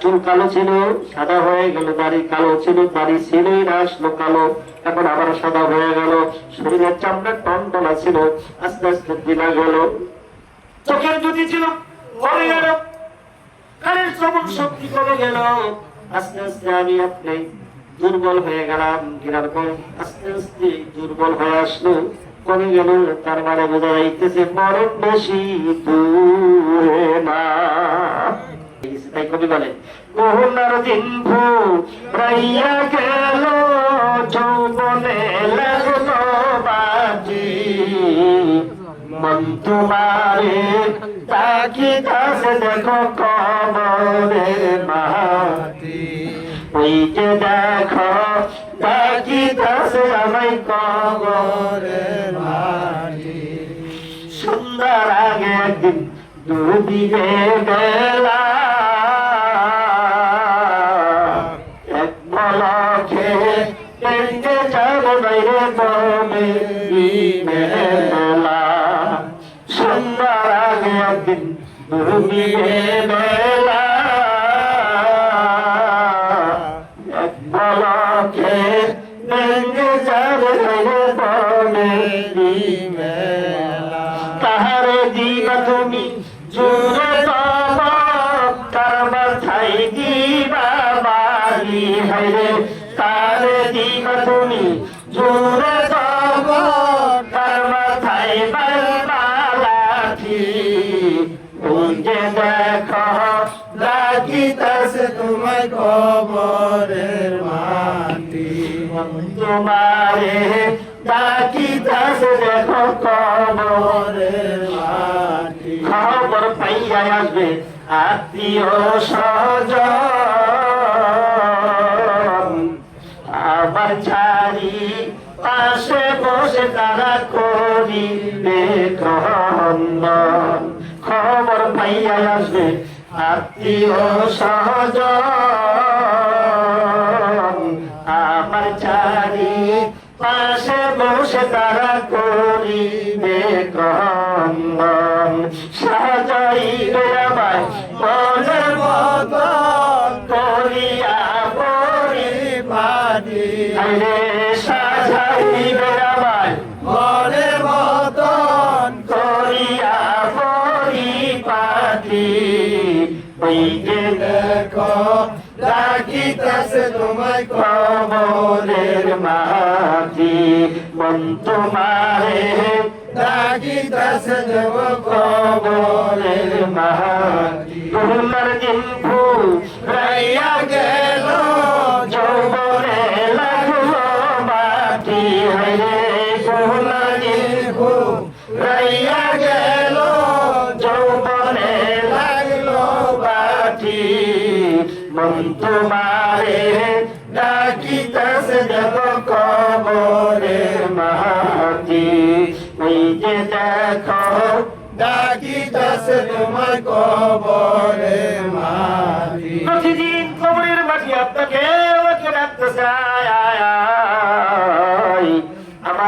চুল কালো ছিল, সাদা হয়ে গেল দাড়ি কালো ছিল দাড়ি ছিলই আসলো কালো। এখন আবার সাদা হয়ে গেল, শরীরের চামড়া টনটনা ছিল, আস্তে আস্তে দিনা গেল। চোখের জ্যোতি ছিল, মরে গেল। কানের শ্রবণ শক্তি কমে গেল? আস্তে আস্তে আমি আপনি দুর্বল হয়ে গেলাম গেলার পর আস্তে আস্তে দুর্বল হয়ে আসলো। কমে গেল, তার মানে বোঝা যাইতেছে, মরণ বেশি দূরে না। কবি বলে করুণার দিন রাইয়া গেল, যৌবনে লাগল বাজি। মন তোমারে তাকি দাস দেখো কবরে মাটি। ওই যে দেখো তাকি দাস আমায় কবরে মাটি। সুন্দর আগে একদিন ডুবিবে বেলা ডুবিবে বেলা, এক পলকে পেন্টে যাব বেলা। তাহারে দিবা তুমি জোরে বাবা তার মাথায় তুমি জোরে কবরের মাটি। তোমারে ডাকিতেছে দেখো কবরের মাটি। খবর পাইয়া আসবে আত্মীয় স্বজন। আবার ছাড়ি পাশে বসে তারা ক্রন্দন। খবর পাইয়া আসবে আত্মীয় সহজন তারা করিবে ক্রন্দন সাজাইবে আমায় মনের মতন করিয়া পরিবারি আরে সাজাইবে আমায় মনের পরিপাটি ওই যে দেখো ডাকিতেছে তোমায় কবরের মাটি। মন তোমারে ডাকিতেছে দেব কবরের মাটি। তোমার ফুল রাইয়া গেল যৌবনে লাগল মাটি। সোনা দিন ফুল রাইয়া গেল যৌবনে লাগল বাটি মন তোমারে ডাকিতেছে দেব কবরে মাটি ওই যে দেখো ডাকিতাছে তোমার কবরে মাটি প্রতিদিন কবরের মাটি আপনাকে আমাকে আয় চায়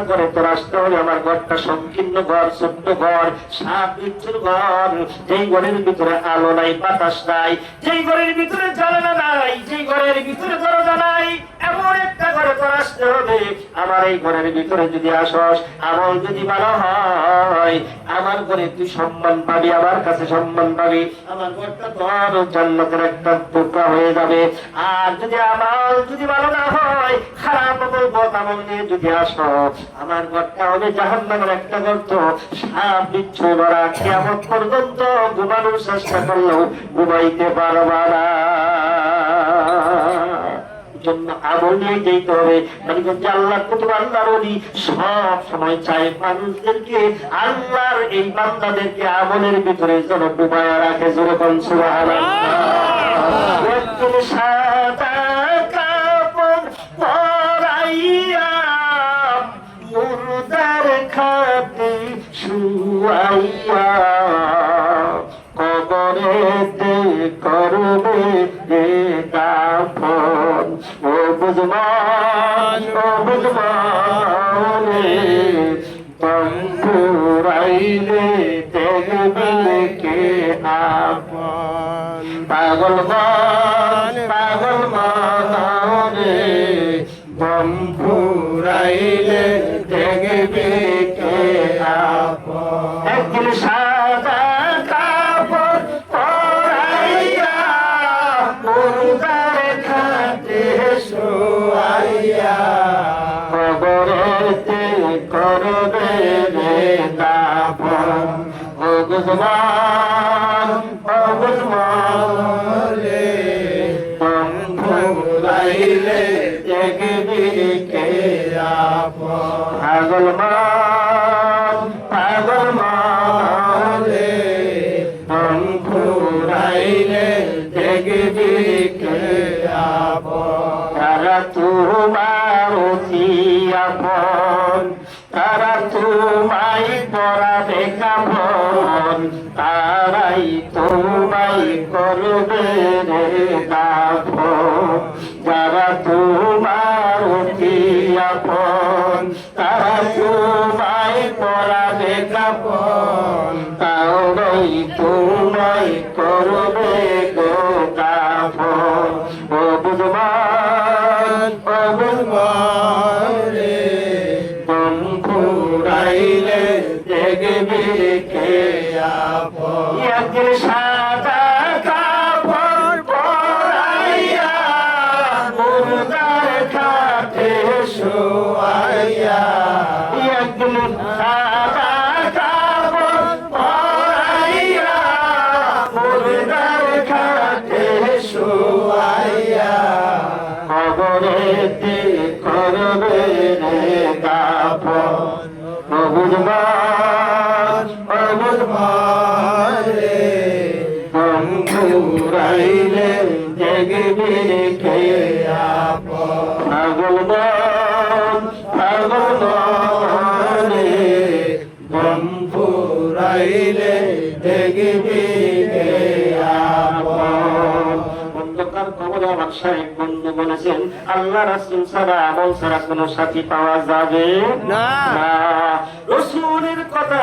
আমার ঘরে তো আসতে হবে আমার ঘরটা সংকীর্ণ ঘর, ছোট্ট ঘর সাপ বিচ্ছুর ঘর। যেই ঘরের ভিতরে আলো নাই, বাতাস নাই, যেই ঘরের ভিতরে জ্বালানা নাই, যেই ঘরের ভিতরে দরজা নাই, এমন একটা ঘরে আসতে আমার এই ঘরের ভিতরে যদি আসস আমল যদি ভালো হয়, আমার ঘরে তুই সম্মান পাবি, আমার কাছে সম্মান পাবি, আমার ঘরটা একটা টুকরা হয়ে যাবে। আর যদি আমল যদি ভালো না হয়, খারাপ আমল বদ নিয়ে যদি আসো আমার ঘরটা হবে জাহান নামের একটা গর্ত। সাপ, বিচ্ছু, মারা কেমন পর্যন্ত ঘুমানোর চেষ্টা করলেও ঘুমাইতে পারবা না। জন্য আমল যেতে হবে। মানিকগঞ্জ আল্লাহ কুতুব আল্লাহর অলি সব সময় চায় মানুষদেরকে আল্লাহর এই বান্দাদেরকে আমলের ভিতরে যেন ডুবায়া রাখে। সুবহানাল্লাহ। একজন সাদা কাপড় পরাইয়া মুর্দার খাতে শুয়াইয়া ও ও বুঝমান তম্পুরাইলে দেখবে কে আপন পাগল মন পাগল মন রে বম কে আপন একদিন করবে রে দাফন ও গুজমান ও গুজমান পাগল মান তারা তোমায় পড়াবে কাপন তারাই তোমায় করবে রে যারা তোমার তারা তোমায় পড়াবে কাপন তারাই তোমায় করবে বন্ধুরাইলে দেখবি কে আপন। সাদা কাপড় পরাইয়া মুর্দার খাতে শোয়াইয়া একদিন সাদা অবুজমান অবুজমান রে বন্ধুরাইলে দেখবি কে আপন পাগল মন পাগল অন্ধকার আমার সাহেব বন্ধু বলেছেন আল্লাহ রাসুল ছাড়া আমল ছাড়া কোনো সাথী পাওয়া যাবে না। রসুলের কথা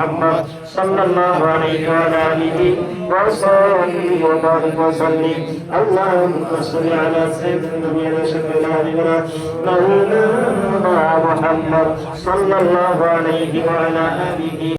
সাইয়্যিদিনা সাইয়্যিদিনা হাবিবিনা মাওলানা মুহাম্মদ সাল্লাল্লাহু আলাইহি ওয়া আলিহি ওয়া সাহবিহি ওয়া বারিক ওয়া সাল্লিম আল্লাহুম্মা সাল্লি আলা সাইয়্যিদিনা সাইয়্যিদিনা মাওলানা